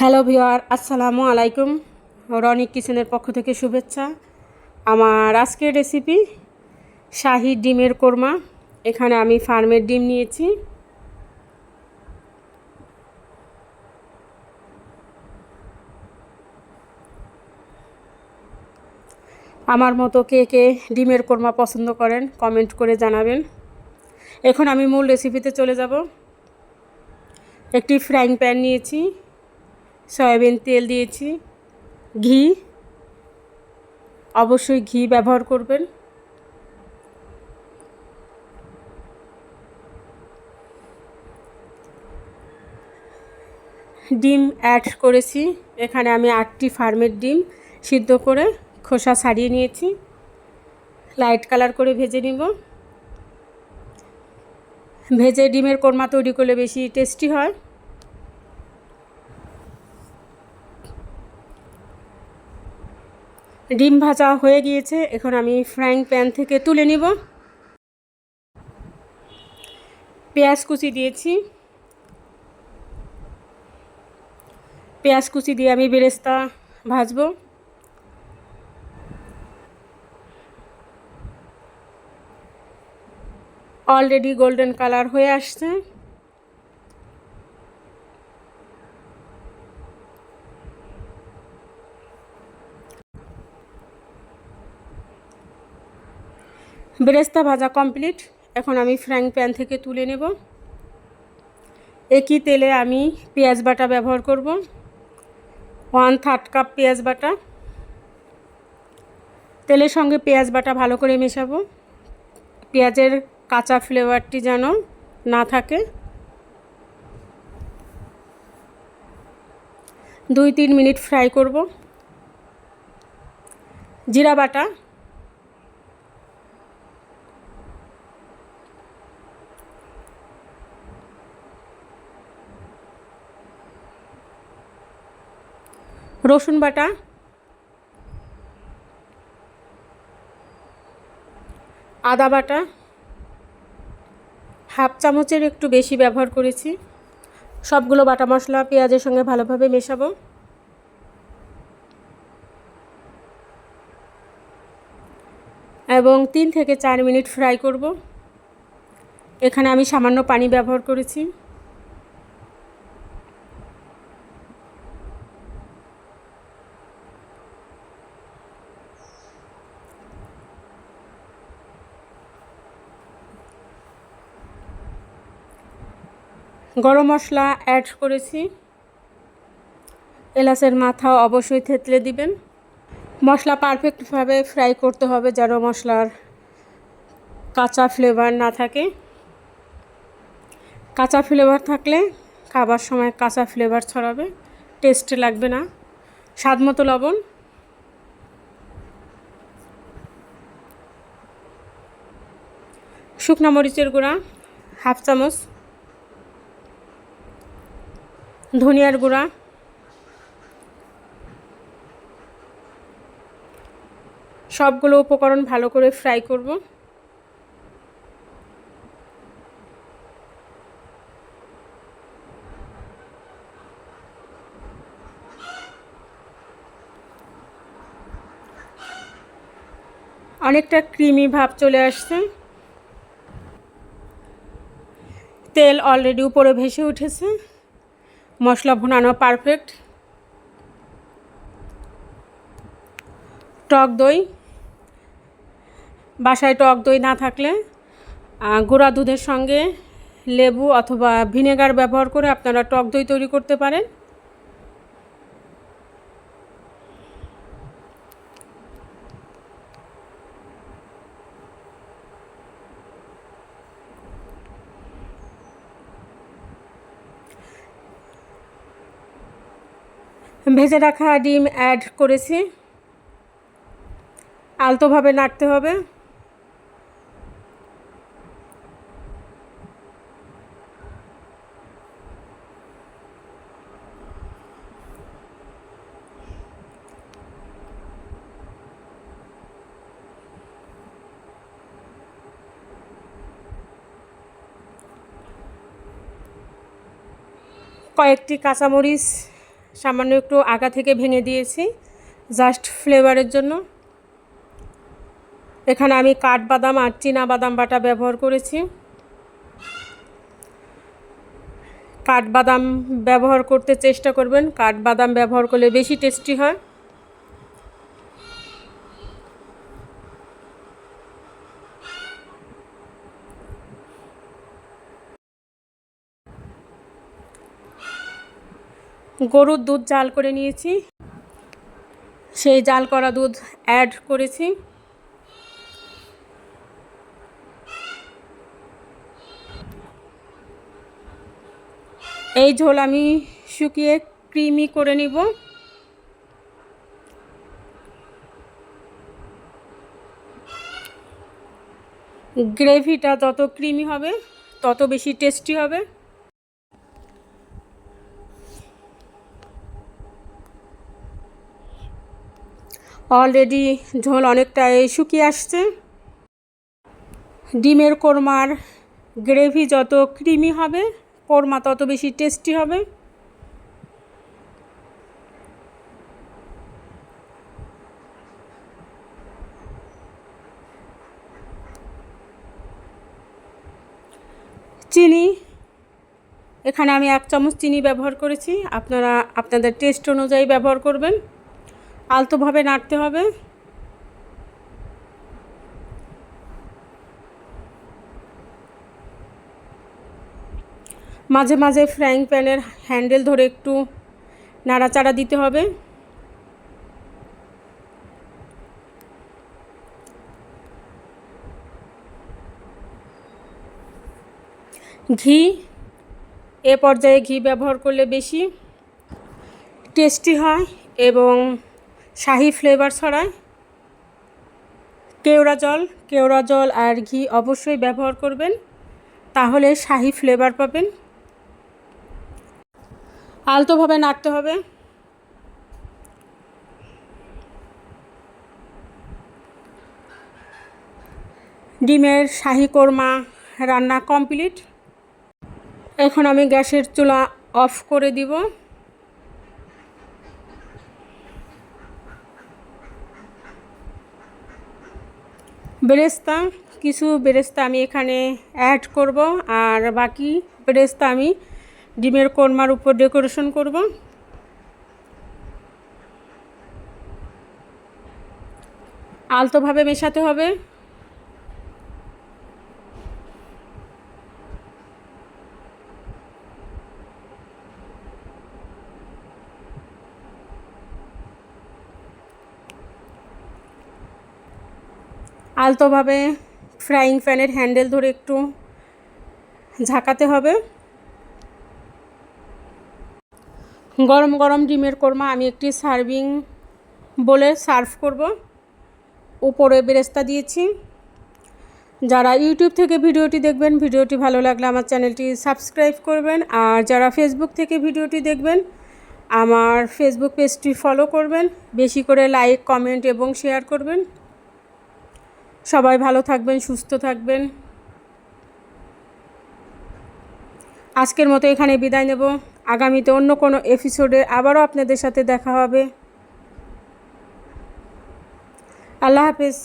Hello ভিওয়ার আসসালামু আলাইকুম। রনিক কিচেনের পক্ষ থেকে শুভেচ্ছা। আমার আজকের রেসিপি শাহি ডিমের কোরমা। এখানে আমি ফার্মের ডিম নিয়েছি। আমার মতো কে কে ডিমের কোরমা পছন্দ করেন কমেন্ট করে জানাবেন। এখন আমি মূল রেসিপিতে চলে যাব। একটি ফ্রাইং প্যান নিয়েছি। সয়াবিন তেল দিয়েছি, ঘি, অবশ্যই ঘি ব্যবহার করবেন। ডিম অ্যাড করেছি, এখানে আমি আটটি ফার্মের ডিম সিদ্ধ করে খোসা ছাড়িয়ে নিয়েছি। লাইট কালার করে ভেজে নিব। ভেজে ডিমের কোরমা তৈরি করলে বেশি টেস্টি হয়। ডিম ভাজা হয়ে গিয়েছে। এখন আমি ফ্রাইং প্যান থেকে তুলে নিব। পেঁয়াজ কুচি দিয়েছি। পেঁয়াজ কুচি দিয়ে আমি বেরেস্তা ভাজবো। অলরেডি গোল্ডেন কালার হয়ে আসছে। বেরেস্তা ভাজা কমপ্লিট এখন আমি ফ্রাইং প্যান থেকে তুলে নেব। একই তেলে আমি পেঁয়াজ বাটা ব্যবহার করব। ওয়ান থার্ড কাপ পেঁয়াজ বাটা। তেলের সঙ্গে পেঁয়াজ বাটা ভালো করে মেশাবো। পেঁয়াজের কাঁচা ফ্লেভারটি যেন না থাকে। দুই তিন মিনিট ফ্রাই করব। জিরা বাটা রসুন বাটা, আদা বাটা, হাফ চামচের একটু বেশি ব্যবহার করেছি। সবগুলো বাটা মশলা পেঁয়াজের সঙ্গে ভালোভাবে মেশাবো। এবং তিন থেকে চার মিনিট ফ্রাই করব। এখানে আমি সামান্য পানি ব্যবহার করেছি। গরম মশলা অ্যাড করেছি। এলাচের মাথা অবশ্যই থেতলে দিবেন। মশলা পারফেক্টভাবে ফ্রাই করতে হবে যেন মশলার কাঁচা ফ্লেভার না থাকে। কাঁচা ফ্লেভার থাকলে খাবার সময় কাঁচা ফ্লেভার ছড়াবে টেস্ট লাগবে না। স্বাদ মতো লবণ। শুকনা মরিচের গুঁড়া, হাফ চামচ। ধনিয়ার গুঁড়া। সবগুলো উপকরণ ভালো করে ফ্রাই করব। অনেকটা ক্রিমি ভাব চলে আসছে। তেল অলরেডি উপরে ভেসে উঠেছে। মশলা ভুনানো পারফেক্ট টক দই। বাসায় টক দই না থাকলে গুঁড়া দুধের সঙ্গে লেবু অথবা ভিনেগার ব্যবহার করে আপনারা টক দই তৈরি করতে পারেন। ভেজে রাখা ডিম অ্যাড করেছি। আলতোভাবে নাড়তে হবে। কয়েকটি কাঁচামরিচ সামান্য একটু আগা থেকে ভেঙে দিয়েছি জাস্ট ফ্লেভারের জন্য। এখানে আমি কাঠবাদাম আর চীনা বাদাম বাটা ব্যবহার করেছি। কাঠবাদাম ব্যবহার করতে চেষ্টা করবেন, কাঠবাদাম ব্যবহার করলে বেশি টেস্টি হয়। গরুর দুধ জাল করে নিয়েছি। সেই জাল করা দুধ অ্যাড করেছি। এই ঝোল আমি শুকিয়ে ক্রিমি করে নিব। গ্রেভিটা যত ক্রিমি হবে, তত বেশি টেস্টি হবে। অলরেডি ঝোল অনেকটাই শুকিয়ে আসছে। ডিমের কোরমার গ্রেভি যত ক্রিমি হবে, কোরমা তত বেশি টেস্টি হবে। চিনি, এখানে আমি এক চামচ চিনি ব্যবহার করেছি। আপনারা, আপনাদের টেস্ট অনুযায়ী ব্যবহার করবেন। আলতোভাবে নাড়তে হবে। মাঝে মাঝে ফ্রাইং প্যানের হ্যান্ডেল ধরে একটু নাড়াচাড়া দিতে হবে। ঘি, এ পর্যায়ে ঘি ব্যবহার করলে বেশি টেস্টি হয় এবং শাহি ফ্লেভার ছড়ায়। কেওড়া জল কেওড়া জল আর ঘি অবশ্যই ব্যবহার করবেন, তাহলে শাহি ফ্লেভার পাবেন। আলতোভাবে নাড়তে হবে। ডিমের শাহি কোরমা রান্না কমপ্লিট। এখন আমি গ্যাসের চুলা অফ করে দিব। বেরেস্তা, কিছু বেরেস্তা আমি এখানে অ্যাড করব আর বাকি বেরেস্তা আমি ডিমের কোরমার উপর ডেকোরেশন করব। আলতোভাবে মেশাতে হবে। আলতোভাবে ফ্রাইং প্যানের হ্যান্ডেল ধরে একটু ঝাঁকাতে হবে। গরম গরম ডিমের কোরমা আমি একটি সার্ভিং বলে সার্ভ করব। উপরে বেরেস্তা দিয়েছি। যারা ইউটিউব থেকে ভিডিওটি দেখবেন, ভিডিওটি ভালো লাগলে আমার চ্যানেলটি সাবস্ক্রাইব করবেন। আর যারা ফেসবুক থেকে ভিডিওটি দেখবেন, আমার ফেসবুক পেজটি ফলো করবেন। বেশি করে লাইক কমেন্ট এবং শেয়ার করবেন। সবাই ভালো থাকবেন, সুস্থ থাকবেন। আজকের মতো এখানে বিদায় নেব। আগামীতে অন্য কোনো এপিসোডে আবারও আপনাদের সাথে দেখা হবে। আল্লাহ হাফেজ।